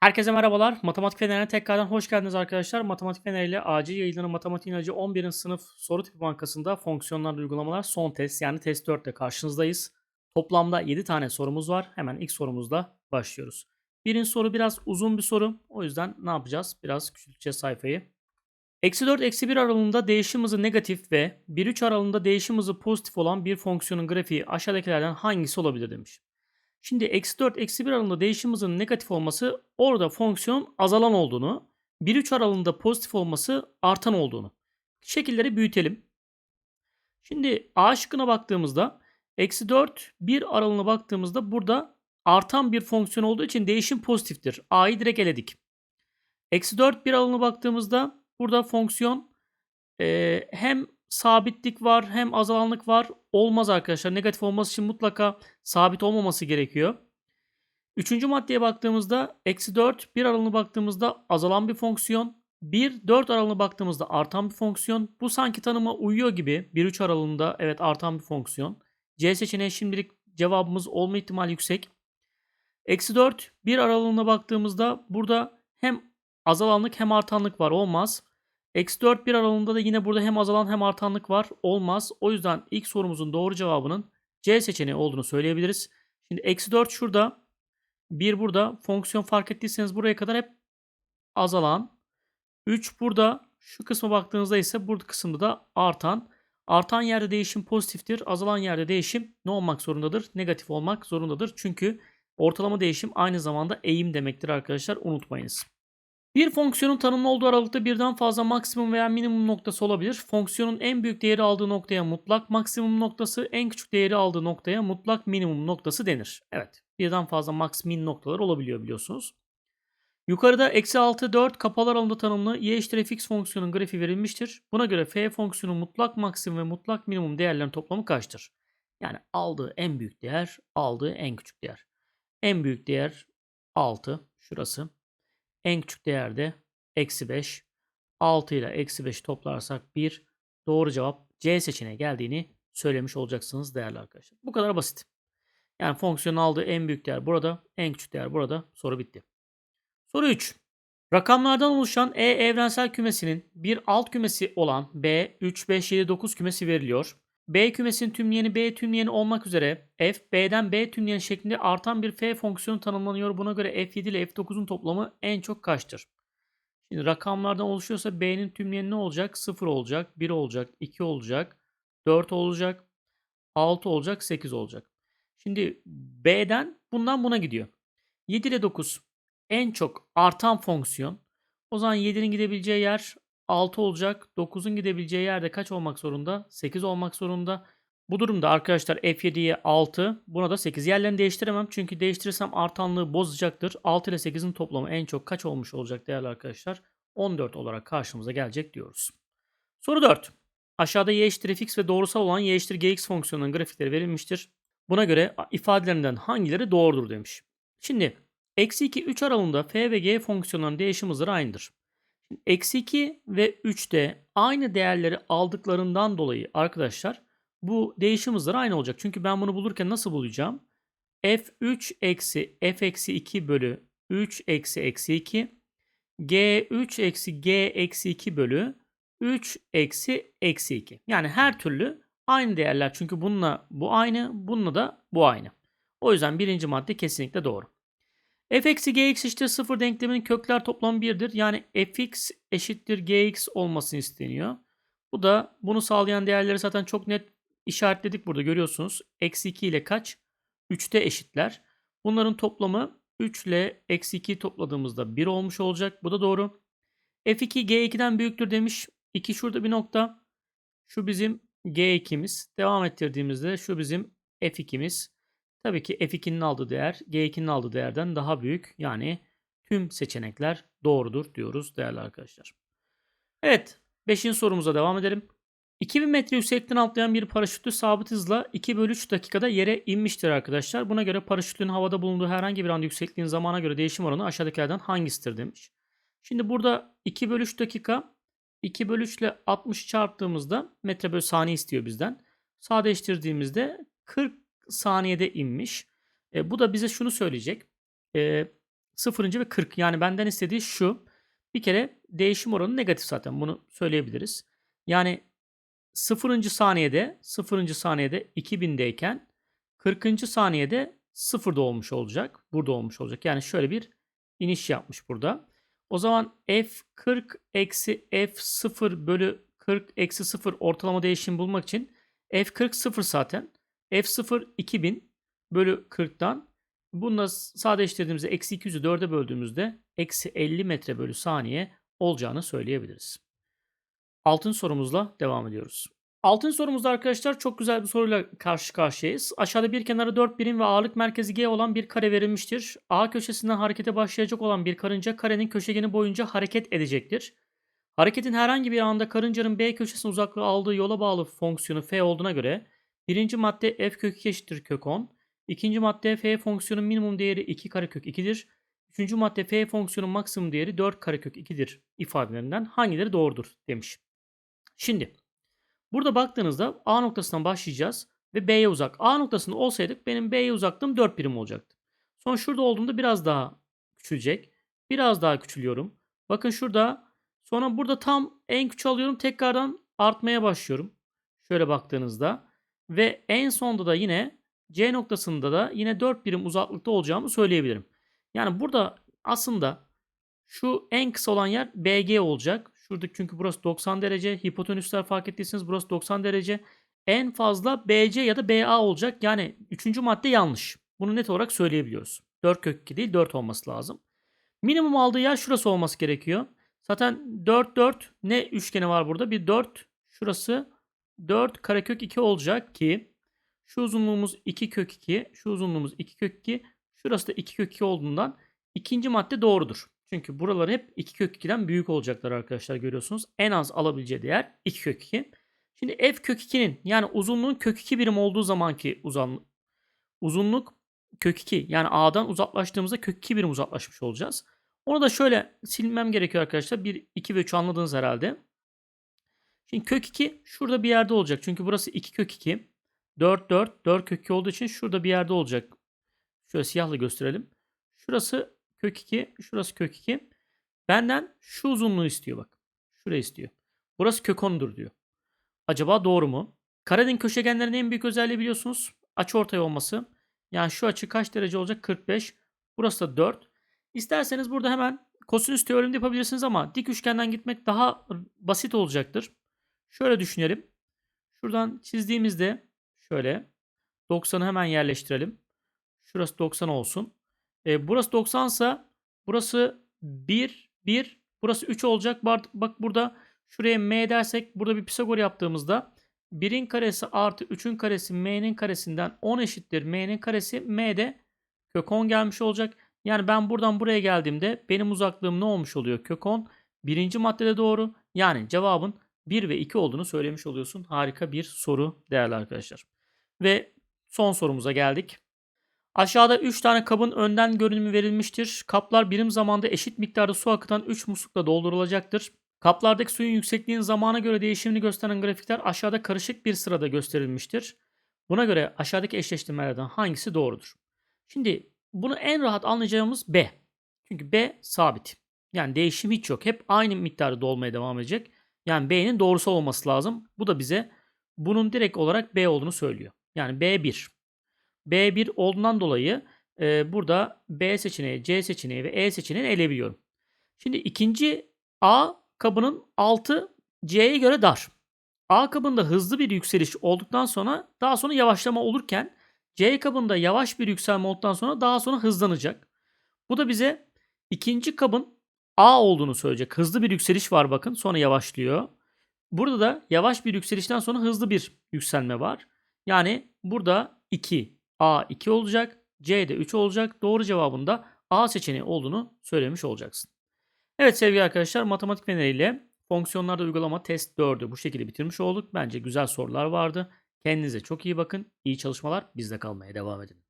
Herkese merhabalar. Matematik Feneri'ne tekrardan hoş geldiniz arkadaşlar. Matematik Feneri ile acil yayınlanan Matematiğin Acı 11. sınıf soru tipi bankasında fonksiyonlar uygulamalar son test yani test 4 ile karşınızdayız. Toplamda 7 tane sorumuz var. Hemen ilk sorumuzla başlıyoruz. Birinci soru biraz uzun bir soru. O yüzden ne yapacağız? Biraz küçülteceğiz sayfayı. Eksi 4 eksi 1 aralığında değişim hızı negatif ve 1-3 aralığında değişim hızı pozitif olan bir fonksiyonun grafiği aşağıdakilerden hangisi olabilir demiş. Şimdi eksi 4 eksi 1 aralığında değişim hızının negatif olması orada fonksiyonun azalan olduğunu, 1-3 aralığında pozitif olması artan olduğunu. Şekilleri büyütelim. Şimdi A şıkkına baktığımızda eksi 4 1 aralığına baktığımızda burada artan bir fonksiyon olduğu için değişim pozitiftir. A'yı direkt eledik. Eksi 4 1 aralığına baktığımızda burada fonksiyon eee, hem sabitlik var hem azalanlık var. Olmaz arkadaşlar. Negatif olması için mutlaka sabit olmaması gerekiyor. Üçüncü maddeye baktığımızda eksi 4 1 aralığına baktığımızda azalan bir fonksiyon. 1 4 aralığına baktığımızda artan bir fonksiyon. Bu sanki tanıma uyuyor gibi. 1 3 aralığında evet artan bir fonksiyon. C seçeneği şimdilik cevabımız olma ihtimali yüksek. Eksi 4 1 aralığına baktığımızda burada hem azalanlık hem artanlık var. Olmaz. Eksi 4 1 aralığında da yine burada hem azalan hem artanlık var. Olmaz. O yüzden ilk sorumuzun doğru cevabının C seçeneği olduğunu söyleyebiliriz. Şimdi eksi 4 şurada. 1 burada. Fonksiyon fark ettiyseniz buraya kadar hep azalan. 3 burada. Şu kısma baktığınızda ise burada kısımda da artan. Artan yerde değişim pozitiftir. Azalan yerde değişim ne olmak zorundadır? Negatif olmak zorundadır. Çünkü ortalama değişim aynı zamanda eğim demektir arkadaşlar. Unutmayınız. Bir fonksiyonun tanımlı olduğu aralıkta birden fazla maksimum veya minimum noktası olabilir. Fonksiyonun en büyük değeri aldığı noktaya mutlak maksimum noktası, en küçük değeri aldığı noktaya mutlak minimum noktası denir. Evet, birden fazla max min noktalar olabiliyor biliyorsunuz. Yukarıda eksi 6, 4 kapalı aralığında tanımlı y eşittir fx fonksiyonun grafiği verilmiştir. Buna göre f fonksiyonun mutlak maksimum ve mutlak minimum değerlerinin toplamı kaçtır? Yani aldığı en büyük değer, aldığı en küçük değer. En büyük değer 6, şurası. En küçük değerde eksi 5. 6 ile eksi 5 toplarsak 1. Doğru cevap C seçeneği geldiğini söylemiş olacaksınız değerli arkadaşlar. Bu kadar basit. Yani fonksiyonun aldığı en büyük değer burada, en küçük değer burada. Soru bitti. Soru 3. Rakamlardan oluşan E evrensel kümesinin bir alt kümesi olan B, 3, 5, 7, 9 kümesi veriliyor. B kümesinin tümleyeni B tümleyeni olmak üzere f, B'den B tümleyeni şeklinde artan bir f fonksiyonu tanımlanıyor. Buna göre f7 ile f9'un toplamı en çok kaçtır? Şimdi rakamlardan oluşuyorsa B'nin tümleyeni ne olacak? 0 olacak, 1 olacak, 2 olacak, 4 olacak, 6 olacak, 8 olacak. Şimdi B'den bundan buna gidiyor. 7 ile 9 en çok artan fonksiyon. O zaman 7'nin gidebileceği yer 6 olacak. 9'un gidebileceği yerde kaç olmak zorunda? 8 olmak zorunda. Bu durumda arkadaşlar F7'ye 6, buna da 8. Yerlerini değiştiremem çünkü değiştirirsem artanlığı bozacaktır. 6 ile 8'in toplamı en çok kaç olmuş olacak değerli arkadaşlar? 14 olarak karşımıza gelecek diyoruz. Soru 4. Aşağıda y eşittir fx ve doğrusal olan y eşittir gx fonksiyonunun grafikleri verilmiştir. Buna göre ifadelerinden hangileri doğrudur demiş. Şimdi eksi 2 3 aralığında f ve g fonksiyonlarının değişim hızları aynıdır. Eksi 2 ve 3'te aynı değerleri aldıklarından dolayı arkadaşlar bu değişim hızları aynı olacak. Çünkü ben bunu bulurken nasıl bulacağım? f3 eksi f eksi 2 bölü 3 eksi eksi 2 g3 eksi g eksi 2 bölü 3 eksi eksi 2. Yani her türlü aynı değerler. Çünkü bununla bu aynı, bununla da bu aynı. O yüzden birinci madde kesinlikle doğru f eksi gx eşittir 0 denkleminin kökler toplamı 1'dir. Yani fx eşittir gx olmasını isteniyor. Bu da bunu sağlayan değerleri zaten çok net işaretledik burada görüyorsunuz. Eksi 2 ile kaç? 3'te eşitler. Bunların toplamı 3 ile eksi 2'yi topladığımızda 1 olmuş olacak. Bu da doğru. f2 g2'den büyüktür demiş. 2 şurada bir nokta. Şu bizim g2'miz. Devam ettirdiğimizde şu bizim f2'miz. Tabii ki F2'nin aldığı değer G2'nin aldığı değerden daha büyük. Yani tüm seçenekler doğrudur diyoruz değerli arkadaşlar. Evet 5. sorumuza devam edelim. 2000 metre yükseklikten atlayan bir paraşütü sabit hızla 2 bölü 3 dakikada yere inmiştir arkadaşlar. Buna göre paraşütün havada bulunduğu herhangi bir anda yüksekliğin zamana göre değişim oranı aşağıdakilerden hangisidir demiş. Şimdi burada 2 bölü 3 dakika 2 bölü 3 ile 60 çarptığımızda metre bölü saniye istiyor bizden. Sadeleştirdiğimizde 40 saniyede inmiş. E, bu da bize şunu söyleyecek. E, 0. ve 40. Yani benden istediği şu. Bir kere değişim oranı negatif zaten. Bunu söyleyebiliriz. Yani 0. saniyede 0. saniyede 2000'deyken 40. saniyede 0'da olmuş olacak. Burada olmuş olacak. Yani şöyle bir iniş yapmış burada. O zaman f40 eksi f0 bölü 40 eksi 0 ortalama değişim bulmak için f40 0 zaten. F0 2000 bölü 40'tan bununla sadeleştirdiğimizde eksi 200'ü 4'e böldüğümüzde eksi 50 metre bölü saniye olacağını söyleyebiliriz. Altın sorumuzla devam ediyoruz. Altın sorumuzda arkadaşlar çok güzel bir soruyla karşı karşıyayız. Aşağıda bir kenarı 4 birim ve ağırlık merkezi G olan bir kare verilmiştir. A köşesinden harekete başlayacak olan bir karınca karenin köşegeni boyunca hareket edecektir. Hareketin herhangi bir anda karıncanın B köşesine uzaklığı aldığı yola bağlı fonksiyonu f olduğuna göre birinci madde f kök 2 eşittir kök 10. İkinci madde f fonksiyonun minimum değeri 2 karekök 2'dir. Üçüncü madde f fonksiyonun maksimum değeri 4 karekök 2'dir ifadelerinden hangileri doğrudur demiş. Şimdi burada baktığınızda A noktasından başlayacağız ve B'ye uzak. A noktasında olsaydık benim B'ye uzaklığım 4 birim olacaktı. Son şurada olduğumda biraz daha küçülecek. Biraz daha küçülüyorum. Bakın şurada sonra burada tam en küçük alıyorum. Tekrardan artmaya başlıyorum. Şöyle baktığınızda. Ve en sonda da yine C noktasında da yine 4 birim uzaklıkta olacağımı söyleyebilirim. Yani burada aslında şu en kısa olan yer BG olacak. Şurada çünkü burası 90 derece. Hipotenüsler fark ettiyseniz burası 90 derece. En fazla BC ya da BA olacak. Yani 3. madde yanlış. Bunu net olarak söyleyebiliyoruz. 4 kök 2 değil 4 olması lazım. Minimum aldığı yer şurası olması gerekiyor. Zaten 4 4 ne üçgeni var burada? Bir 4 şurası 4 karekök 2 olacak ki şu uzunluğumuz 2 kök 2, şu uzunluğumuz 2 kök 2, şurası da 2 kök 2 olduğundan ikinci madde doğrudur. Çünkü buralar hep 2 kök 2'den büyük olacaklar arkadaşlar görüyorsunuz. En az alabileceği değer 2 kök 2. Şimdi f kök 2'nin yani uzunluğun kök 2 birim olduğu zamanki uzun, uzunluk kök 2 yani a'dan uzaklaştığımızda kök 2 birim uzaklaşmış olacağız. Onu da şöyle silmem gerekiyor arkadaşlar. 1, 2 ve 3 anladınız herhalde. Şimdi kök 2 şurada bir yerde olacak. Çünkü burası 2 kök 2. 4 4 4 kök 2 olduğu için şurada bir yerde olacak. Şöyle siyahla gösterelim. Şurası kök 2, şurası kök 2. Benden şu uzunluğu istiyor bak. Şurayı istiyor. Burası kök 10'dur diyor. Acaba doğru mu? Karenin köşegenlerin en büyük özelliği biliyorsunuz açı ortay olması. Yani şu açı kaç derece olacak? 45. Burası da 4. İsterseniz burada hemen kosinüs teoremi yapabilirsiniz ama dik üçgenden gitmek daha basit olacaktır. Şöyle düşünelim. Şuradan çizdiğimizde şöyle 90'ı hemen yerleştirelim. Şurası 90 olsun. E, burası 90 ise burası 1, 1, burası 3 olacak. Bak burada şuraya m dersek burada bir Pisagor yaptığımızda 1'in karesi artı 3'ün karesi m'nin karesinden 10 eşittir. m'nin karesi m'de kök 10 gelmiş olacak. Yani ben buradan buraya geldiğimde benim uzaklığım ne olmuş oluyor? Kök 10. Birinci maddede doğru. Yani cevabın 1 ve 2 olduğunu söylemiş oluyorsun. Harika bir soru değerli arkadaşlar. Ve son sorumuza geldik. Aşağıda 3 tane kabın önden görünümü verilmiştir. Kaplar birim zamanda eşit miktarda su akıtan 3 muslukla doldurulacaktır. Kaplardaki suyun yüksekliğinin zamana göre değişimini gösteren grafikler aşağıda karışık bir sırada gösterilmiştir. Buna göre aşağıdaki eşleştirmelerden hangisi doğrudur? Şimdi bunu en rahat anlayacağımız B. Çünkü B sabit. Yani değişim hiç yok. Hep aynı miktarda dolmaya devam edecek. Yani B'nin doğrusu olması lazım. Bu da bize bunun direkt olarak B olduğunu söylüyor. Yani B1. B1 olduğundan dolayı e, burada B seçeneği, C seçeneği ve E seçeneğini eleyebiliyorum. Şimdi ikinci A kabının altı C'ye göre dar. A kabında hızlı bir yükseliş olduktan sonra daha sonra yavaşlama olurken C kabında yavaş bir yükselme olduktan sonra daha sonra hızlanacak. Bu da bize ikinci kabın A olduğunu söyleyecek. Hızlı bir yükseliş var bakın sonra yavaşlıyor. Burada da yavaş bir yükselişten sonra hızlı bir yükselme var. Yani burada 2 A 2 olacak. C de 3 olacak. Doğru cevabında A seçeneği olduğunu söylemiş olacaksın. Evet sevgili arkadaşlar matematik feneriyle fonksiyonlarda uygulama test 4'ü bu şekilde bitirmiş olduk. Bence güzel sorular vardı. Kendinize çok iyi bakın. İyi çalışmalar. Bizde kalmaya devam edin.